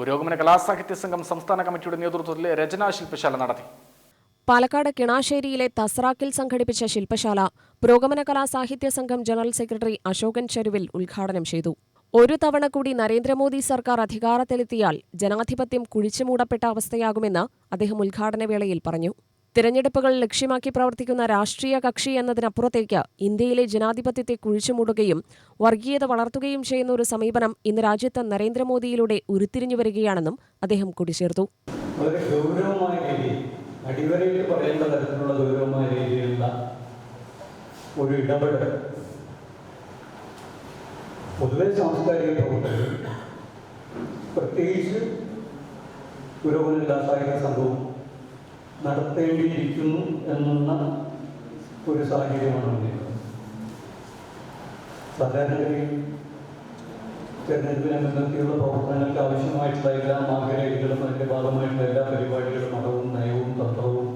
പുരോഗമന കലാസാഹിത്യ സംഘം സംസ്ഥാന കമ്മിറ്റിയുടെ നേതൃത്വത്തിൽ രചനാ ശില്പശാല നടത്തി. പാലക്കാട് കിണാശ്ശേരിയിലെ തസ്രാക്കിൽ സംഘടിപ്പിച്ച ശില്പശാല പുരോഗമന കലാസാഹിത്യ സംഘം ജനറൽ സെക്രട്ടറി അശോകൻ ചെരുവിൽ ഉദ്ഘാടനം ചെയ്തു. ഒരു തവണ കൂടി നരേന്ദ്രമോദി സർക്കാർ അധികാരത്തിലെത്തിയാൽ ജനാധിപത്യം കുഴിച്ചുമൂടപ്പെട്ട അവസ്ഥയാകുമെന്ന് അദ്ദേഹം ഉദ്ഘാടനവേളയിൽ പറഞ്ഞു. തിരഞ്ഞെടുപ്പുകൾ ലക്ഷ്യമാക്കി പ്രവർത്തിക്കുന്ന രാഷ്ട്രീയ കക്ഷി എന്നതിനപ്പുറത്തേക്ക് ഇന്ത്യയിലെ ജനാധിപത്യത്തെ കുഴിച്ചുമൂടുകയും വർഗീയത വളർത്തുകയും ചെയ്യുന്ന ഒരു സമീപനം ഇന്ന് രാജ്യത്ത് നരേന്ദ്രമോദിയിലൂടെ ഉരുത്തിരിഞ്ഞു വരികയാണെന്നും അദ്ദേഹം കൂട്ടിച്ചേർത്തു. വളരെ അടിവരയിട്ട് പറയേണ്ട തരത്തിലുള്ള ഗൗരവമായ ഒരു പ്രത്യേകിച്ച് പുരോഗമന സംഭവം നടത്തേണ്ടിയിരിക്കുന്നു എന്നുള്ള ഒരു സാഹചര്യമാണ് സാധാരണഗതിയിൽ തെരഞ്ഞെടുപ്പിനെ മുൻനിർത്തിയുള്ള പ്രവർത്തനങ്ങൾക്ക് ആവശ്യമായിട്ടുള്ള എല്ലാ മാർഗരേഖകളും അതിന്റെ ഭാഗമായിട്ടുള്ള എല്ലാ പരിപാടികളും മതവും നയവും തത്വവും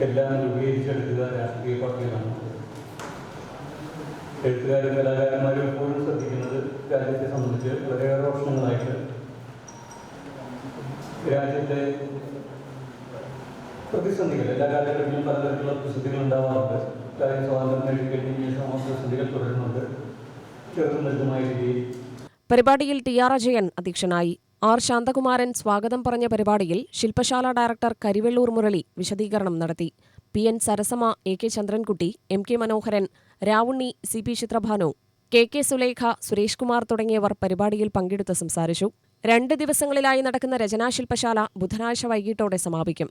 എല്ലാം രൂപീകരിച്ചെടുക്കുക രാഷ്ട്രീയ പാർട്ടികളാണ്. എഴുത്തുകാരും കലാകാരന്മാരും എപ്പോഴും ശ്രദ്ധിക്കുന്നത് രാജ്യത്തെ സംബന്ധിച്ച് വളരെയേറെ വർഷങ്ങളായിട്ട് രാജ്യത്തെ പ്രതിസന്ധികൾ. എല്ലാ കാലഘട്ടത്തിലും പലതരത്തിലുള്ള പ്രതിസന്ധികൾ ഉണ്ടാവാറുണ്ട്. കാര്യം സ്വാതന്ത്ര്യം നേടിക്കഴിഞ്ഞ ശേഷം ആ പ്രതിസന്ധികൾ തുടരുന്നുണ്ട്. ചെറുതും വലുതുമായ രീതിയിൽ. പരിപാടിയിൽ ടി ആർ അജയൻ അധ്യക്ഷനായി. ആർ ശാന്തകുമാരൻ സ്വാഗതം പറഞ്ഞ പരിപാടിയിൽ ശില്പശാല ഡയറക്ടർ കരിവെള്ളൂർ മുരളി വിശദീകരണം നടത്തി. P N Sarasama A K Chandrankutty M K Manoharan Ravunni C P Chitrabhanu K K Sulekha Suresh Kumar തുടങ്ങിയവർ പരിപാടിയിൽ പങ്കെടുത്ത് സംസാരിച്ചു. രണ്ട് ദിവസങ്ങളിലായി നടക്കുന്ന രചനാശില്പശാല ബുധനാഴ്ച വൈകിട്ടോടെ സമാപിക്കും.